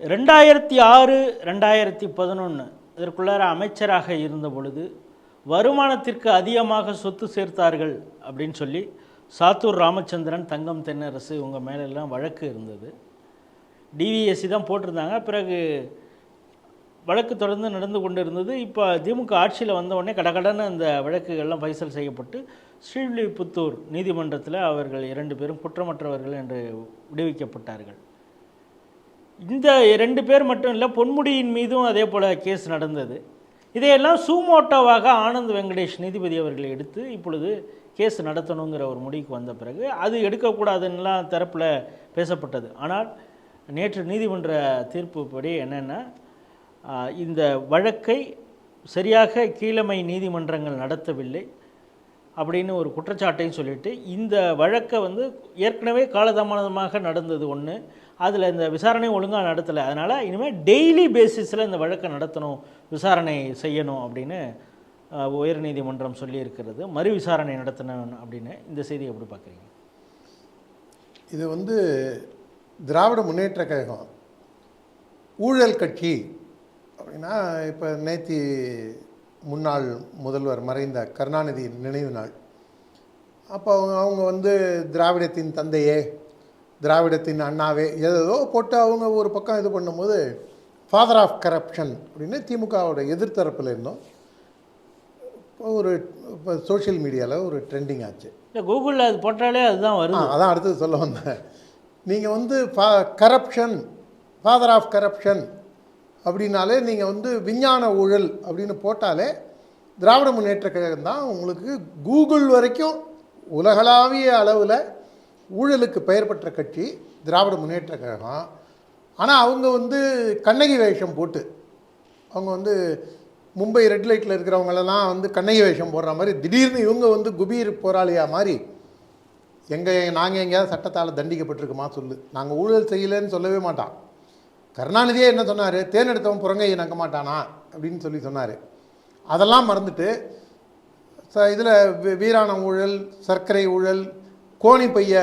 ரெண்டாயிரத்தி ஆறு ரெண்டாயிரத்தி பதினொன்று இதற்குள்ளார அமைச்சராக இருந்த பொழுது வருமானத்திற்கு அதிகமாக சொத்து சேர்த்தார்கள் அப்படின்னு சொல்லி சாத்தூர் ராமச்சந்திரன் தங்கம் தென்னரசு இவங்க மேலெல்லாம் வழக்கு இருந்தது. டிவிஎஸ்சி தான் போட்டிருந்தாங்க. பிறகு வழக்கு தொடர்ந்து நடந்து கொண்டு இருந்தது இப்போ திமுக ஆட்சியில் வந்த உடனே கடகடன்னு அந்த வழக்குகள்லாம் பைசல் செய்யப்பட்டு ஸ்ரீவில்லிபுத்தூர் நீதிமன்றத்தில் அவர்கள் இரண்டு பேரும் குற்றமற்றவர்கள் என்று விடுவிக்கப்பட்டார்கள். இந்த ரெண்டு பேர் மட்டும் இல்லை பொன்முடியின் மீதும் அதே போல் கேஸ் நடந்தது. இதையெல்லாம் சூமோட்டோவாக ஆனந்த் வெங்கடேஷ் நீதிபதி அவர்களை எடுத்து இப்பொழுது கேஸ் நடத்தணுங்கிற ஒரு முடிவுக்கு வந்த பிறகு அது எடுக்கக்கூடாதுன்னெலாம் தரப்பில் பேசப்பட்டது. ஆனால் நேற்று நீதிமன்ற தீர்ப்புப்படி என்னென்னா இந்த வழக்கை சரியாக கீழமை நீதிமன்றங்கள் நடத்தவில்லை. அப்படின்னு ஒரு குற்றச்சாட்டையும் சொல்லிட்டு இந்த வழக்கை வந்து ஏற்கனவே காலதாமதமாக நடந்தது ஒன்று அதில் இந்த விசாரணை ஒழுங்காக நடத்தலை. அதனால் இனிமேல் டெய்லி பேசிஸில் இந்த வழக்கை நடத்தணும் விசாரணை செய்யணும் அப்படின்னு உயர்நீதிமன்றம் சொல்லியிருக்கிறது. மறு விசாரணை நடத்தணும் அப்படின்னு. இந்த செய்தியை எப்படி பார்க்குறீங்க? இது வந்து திராவிட முன்னேற்ற கழகம் ஊழல் கட்சி அப்படின்னா இப்போ நேத்தி முன்னாள் முதல்வர் மறைந்த கருணாநிதி நினைவு நாள். அப்போ அவங்க அவங்க வந்து திராவிடத்தின் தந்தையே திராவிடத்தின் அண்ணாவே ஏதோ போட்டு அவங்க ஒரு பக்கம் இது பண்ணும்போது ஃபாதர் ஆஃப் கரப்ஷன் அப்படின்னு திமுகவோட எதிர்த்தரப்பில் இருந்தோம். இப்போ ஒரு இப்போ சோஷியல் மீடியாவில் ஒரு ட்ரெண்டிங் ஆச்சு. இல்லை கூகுளில் அது போட்டாலே அதுதான் ஆ வருது அதான் அடுத்தது சொல்ல வந்தேன். நீங்கள் வந்து ஃபா கரப்ஷன் ஃபாதர் ஆஃப் கரப்ஷன் அப்படின்னாலே நீங்கள் வந்து விஞ்ஞான ஊழல் அப்படின்னு போட்டாலே திராவிட முன்னேற்ற கழகம் தான் உங்களுக்கு கூகுள் வரைக்கும் உலகளாவிய அளவில் ஊழலுக்கு பெயர் பெற்ற கட்சி திராவிட முன்னேற்ற கழகம். ஆனால் அவங்க வந்து கண்ணகி வேஷம் போட்டு அவங்க வந்து மும்பை ரெட் லைட்டில் இருக்கிறவங்களெல்லாம் வந்து கண்ணகி வேஷம் போடுற மாதிரி திடீர்னு இவங்க வந்து குபீர் போராளியா மாதிரி எங்கே நாங்கள் எங்கேயாவது சட்டத்தால் தண்டிக்கப்பட்டிருக்குமா? சொல்லு. நாங்கள் ஊழல் செய்யலைன்னு சொல்லவே மாட்டான். கருணாநிதியே என்ன சொன்னார்? தேர்ந்தெடுத்தவன் புறங்கையை நக்க மாட்டானா? அப்படின்னு சொல்லி சொன்னார். அதெல்லாம் மறந்துட்டு ச இதில் வீராணம் ஊழல் சர்க்கரை ஊழல் கோணி பைய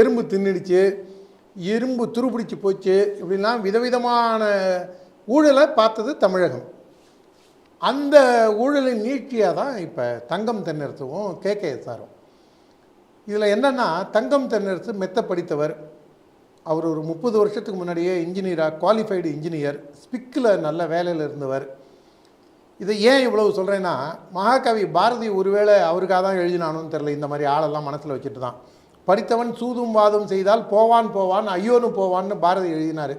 எறும்பு தின்னுடுச்சு எறும்பு துருபிடிச்சு போச்சு இப்படிலாம் விதவிதமான ஊழலை பார்த்தது தமிழகம். அந்த ஊழலின் நீட்சியாக தான் இப்போ தங்கம் தென்னரசுவும் கேகேஎஸ்ஆரும் இதில் என்னென்னா தங்கம் தென்னரசு மெத்த படித்தவர் அவர் ஒரு முப்பது வருஷத்துக்கு முன்னாடியே இன்ஜினியராக குவாலிஃபைடு இன்ஜினியர் ஸ்பிக்கில் நல்ல வேலையில் இருந்தவர். இதை ஏன் இவ்வளவு சொல்கிறேன்னா மகாகவி பாரதி ஒருவேளை அவருக்காக தான் எழுதினானுன்னு தெரில இந்த மாதிரி ஆளெல்லாம் மனசில் வச்சுட்டு தான். படித்தவன் சூதும் வாதும் செய்தால் போவான் போவான் ஐயோனு போவான்னு பாரதி எழுதினார்.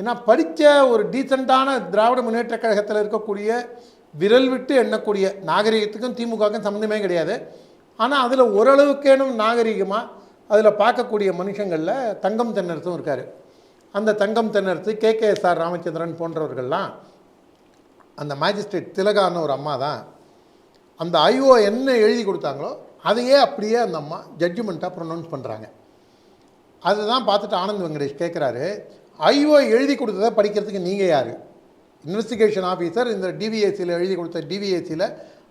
ஏன்னா படித்த ஒரு டீசெண்டான திராவிட முன்னேற்ற கழகத்தில் இருக்கக்கூடிய விரல் விட்டு எண்ணக்கூடிய நாகரிகத்துக்கும் திமுகவுக்கும் சம்மந்தமே கிடையாது. ஆனால் அதில் ஓரளவுக்கேனும் நாகரிகமாக அதில் பார்க்கக்கூடிய மனுஷங்களில் தங்கம் தென்னரசும் இருக்கார். அந்த Thangam Thennarasu K. K. S. R. Ramachandran போன்றவர்கள்லாம் அந்த மேஜிஸ்ட்ரேட் திலகான்னு ஒரு அம்மா தான் அந்த ஐஓ என்ன எழுதி கொடுத்தாங்களோ அதையே அப்படியே அந்த அம்மா ஜட்ஜ்மெண்ட்டாக ப்ரொனவுன்ஸ் பண்ணுறாங்க அதுதான் பார்த்துட்டு ஆனந்த் வெங்கடேஷ் கேட்குறாரு ஐஓ எழுதி கொடுத்ததை படிக்கிறதுக்கு நீங்கள் யார்? இன்வெஸ்டிகேஷன் ஆஃபீஸர் இந்த டிவிஎஸ்சியில் எழுதி கொடுத்த டிவிஎஸ்சியில்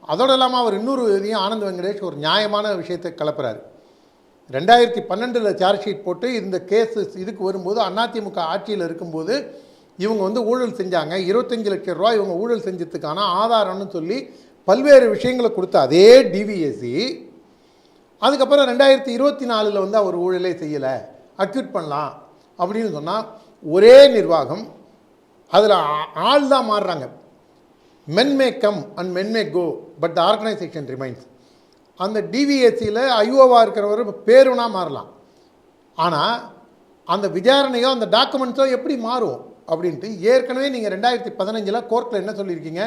அதோடு இல்லாமல் அவர் இன்னொரு இதையும் ஆனந்த் வெங்கடேஷ் ஒரு நியாயமான விஷயத்தை கலப்புறாரு. ரெண்டாயிரத்தி பன்னெண்டில் சார்ஜ் ஷீட் போட்டு இந்த கேஸ் இதுக்கு வரும்போது அதிமுக ஆட்சியில் இருக்கும்போது இவங்க வந்து ஊழல் செஞ்சாங்க. இருபத்தஞ்சு லட்சம் ரூபா இவங்க ஊழல் செஞ்சதுக்கான ஆதாரம்னு சொல்லி பல்வேறு விஷயங்களை கொடுத்த அதே டிவிஎஸ்சி அதுக்கப்புறம் ரெண்டாயிரத்தி இருபத்தி நாலில் வந்து அவர் ஊழலே செய்யலை. அக்யூட் பண்ணலாம் அப்படின்னு சொன்னால் ஒரே நிர்வாகம் அதில் ஆள் தான் மாறுறாங்க. Men may come and men may go but the organisation remains அந்த டிவிஎஸ்சியில் ஐஓவாக இருக்கிறவர் பேருனா மாறலாம். ஆனால் அந்த விசாரணையோ அந்த டாக்குமெண்ட்ஸோ எப்படி மாறும் அப்படின்ட்டு ஏற்கனவே நீங்கள் ரெண்டாயிரத்தி பதினஞ்சில் கோர்ட்டில் என்ன சொல்லியிருக்கீங்க?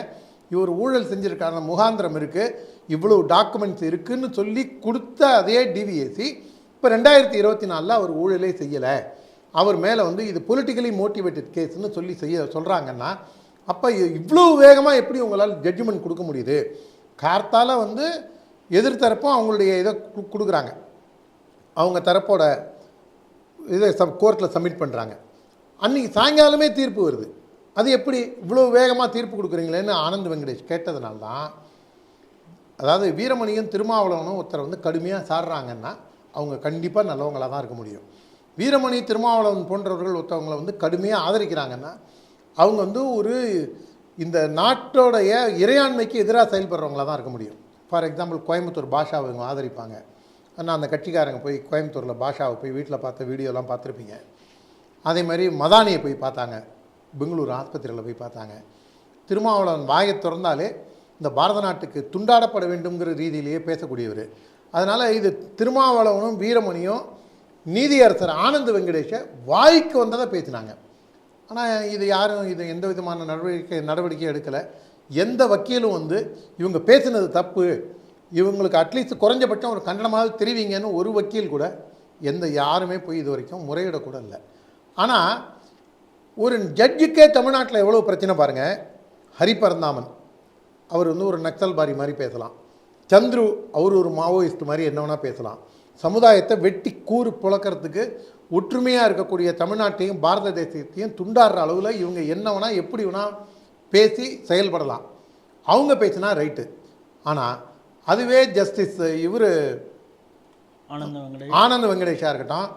இவர் ஊழல் செஞ்சுருக்கான முகாந்திரம் இருக்குது இவ்வளோ டாக்குமெண்ட்ஸ் இருக்குன்னு சொல்லி கொடுத்த அதே டிவிஎஸ்சி இப்போ ரெண்டாயிரத்தி இருபத்தி நாலில் அவர் ஊழலே செய்யலை. அவர் மேலே வந்து இது பொலிட்டிக்கலி மோட்டிவேட்டட் கேஸ்னு சொல்லி செய்ய சொல்கிறாங்கன்னா அப்போ இவ்வளோ வேகமாக எப்படி உங்களால் ஜட்ஜ்மெண்ட் கொடுக்க முடியுது? கார்த்தால் வந்து எதிர்த்தரப்பும் அவங்களுடைய இதை கு- கொடுக்குறாங்க. அவங்க தரப்போட இதை சப் கோர்ட்டில் சப்மிட் பண்ணுறாங்க அன்றைக்கி சாயங்காலமே தீர்ப்பு வருது. அது எப்படி இவ்வளோ வேகமாக தீர்ப்பு கொடுக்குறீங்களேன்னு ஆனந்த் வெங்கடேஷ் கேட்டதுனால தான் அதாவது வீரமணியும் திருமாவளவனும் ஒருத்தரை வந்து கடுமையாக சாடுறாங்கன்னா அவங்க கண்டிப்பாக நல்லவங்களாக தான் இருக்க முடியும். வீரமணி திருமாவளவன் போன்றவர்கள் ஒருத்தவங்களை வந்து கடுமையாக ஆதரிக்கிறாங்கன்னா அவங்க வந்து ஒரு இந்த நாட்டோடைய இறையாண்மைக்கு எதிராக செயல்படுறவங்களா தான் இருக்க முடியும். ஃபார் எக்ஸாம்பிள் கோயம்புத்தூர் பாஷாவை இவங்க ஆதரிப்பாங்க. ஆனால் அந்த கட்சிக்காரங்க போய் கோயம்புத்தூரில் பாஷாவை போய் வீட்டில் பார்த்த வீடியோலாம் பார்த்துருப்பீங்க. அதே மாதிரி மதானியை போய் பார்த்தாங்க. பெங்களூர் ஆஸ்பத்திரியில் போய் பார்த்தாங்க. திருமாவளவன் வாயை திறந்தாலே இந்த பாரத நாட்டுக்கு துண்டாடப்பட வேண்டுங்கிற ரீதியிலேயே பேசக்கூடியவர். அதனால் இது திருமாவளவனும் வீரமணியும் நீதியரசர் ஆனந்த் வெங்கடேஷை வாய்க்கு வந்ததை பேசினாங்க. ஆனால் இது யாரும் இது எந்த விதமான நடவடிக்கை நடவடிக்கை எடுக்கலை. எந்த வக்கீலும் வந்து இவங்க பேசினது தப்பு இவங்களுக்கு அட்லீஸ்ட் குறைஞ்சபட்சம் ஒரு கண்டனமாக தெரிவிங்கன்னு ஒரு வக்கீல் கூட எந்த யாருமே போய் இது வரைக்கும் முறையிடக்கூட இல்லை ஆனால் ஒரு ஜட்ஜுக்கே தமிழ்நாட்டில் எவ்வளோ பிரச்சனை பாருங்கள் ஹரிபரந்தாமன் அவர் வந்து ஒரு நக்சல்பாரி மாதிரி பேசலாம். சந்துரு அவர் ஒரு மாவோயிஸ்ட் மாதிரி என்ன வேணால் பேசலாம். சமுதாயத்தை வெட்டி கூறு புழக்கிறதுக்கு ஒற்றுமையாக இருக்கக்கூடிய தமிழ்நாட்டையும் பாரத தேசத்தையும் துண்டாடுற அளவில் இவங்க என்ன வேணால் எப்படி வேணால் பேசி செயல்படலாம். அவங்க பேசினா ரைட்டு. ஆனால் அதுவே ஜஸ்டிஸ் இவர் ஆனந்த வெங்கடே ஆனந்த் வெங்கடேஷா இருக்கட்டும்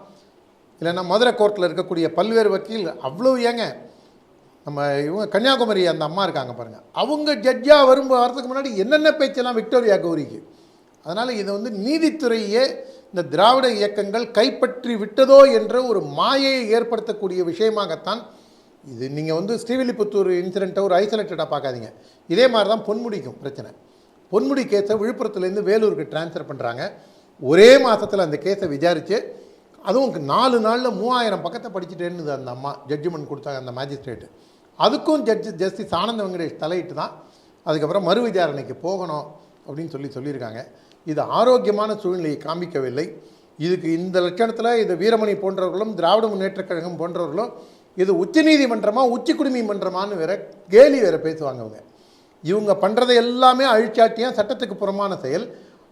இல்லைன்னா மதுரை கோர்ட்டில் இருக்கக்கூடிய பல்வேறு வக்கீல் அவ்வளோ ஏங்க நம்ம இவங்க கன்னியாகுமரி அந்த அம்மா இருக்காங்க பாருங்கள் அவங்க ஜட்ஜாக வரும் வரதுக்கு முன்னாடி என்னென்ன பேச்செல்லாம் விக்டோரியா கௌரிக்கு? அதனால் இது வந்து நீதித்துறையே இந்த திராவிட இயக்கங்கள் கைப்பற்றி விட்டதோ என்ற ஒரு மாயையை ஏற்படுத்தக்கூடிய விஷயமாகத்தான் இது நீங்கள் வந்து ஸ்ரீவில்லிபுத்தூர் இன்சிடெண்ட்டை ஒரு ஐசோலேட்டடாக பார்க்காதீங்க. இதே மாதிரி தான் பொன்முடிக்கும் பிரச்சனை. பொன்முடி கேஸை விழுப்புரத்துலேருந்து வேலூருக்கு ட்ரான்ஸ்ஃபர் பண்ணுறாங்க ஒரே மாதத்தில் அந்த கேஸை விசாரித்து அதுவும் நாலு நாளில் மூவாயிரம் பக்கத்தை படிச்சுட்டேன்னு அந்த அம்மா ஜட்ஜ்மெண்ட் கொடுத்தாங்க அந்த மேஜிஸ்ட்ரேட்டு அதுக்கும் ஜட்ஜி ஜஸ்டிஸ் ஆனந்த வெங்கடேஷ் தலையிட்டு தான் அதுக்கப்புறம் மறு விசாரணைக்கு போகணும் அப்படின்னு சொல்லி சொல்லியிருக்காங்க. இது ஆரோக்கியமான சூழ்நிலையை காமிக்கவில்லை. இதுக்கு இந்த லட்சணத்தில் இது வீரமணி போன்றவர்களும் திராவிட முன்னேற்றக் கழகம் போன்றவர்களும் இது உச்சநீதிமன்றமா உச்சி குடிமை மன்றமான்னு வேற கேலி வேற பேசுவாங்க அவங்க இவங்க பண்ணுறதை எல்லாமே அழிச்சாட்டியாக சட்டத்துக்கு புறமான செயல்.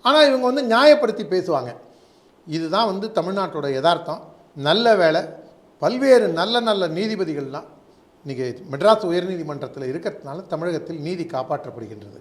ஆனால் இவங்க வந்து நியாயப்படுத்தி பேசுவாங்க. இதுதான் வந்து தமிழ்நாட்டோட யதார்த்தம். நல்ல வேலை பல்வேறு நல்ல நல்ல நீதிபதிகள்லாம் இன்றைக்கி மெட்ராஸ் உயர்நீதிமன்றத்தில் இருக்கிறதுனால தமிழகத்தில் நீதி காப்பாற்றப்படுகின்றது.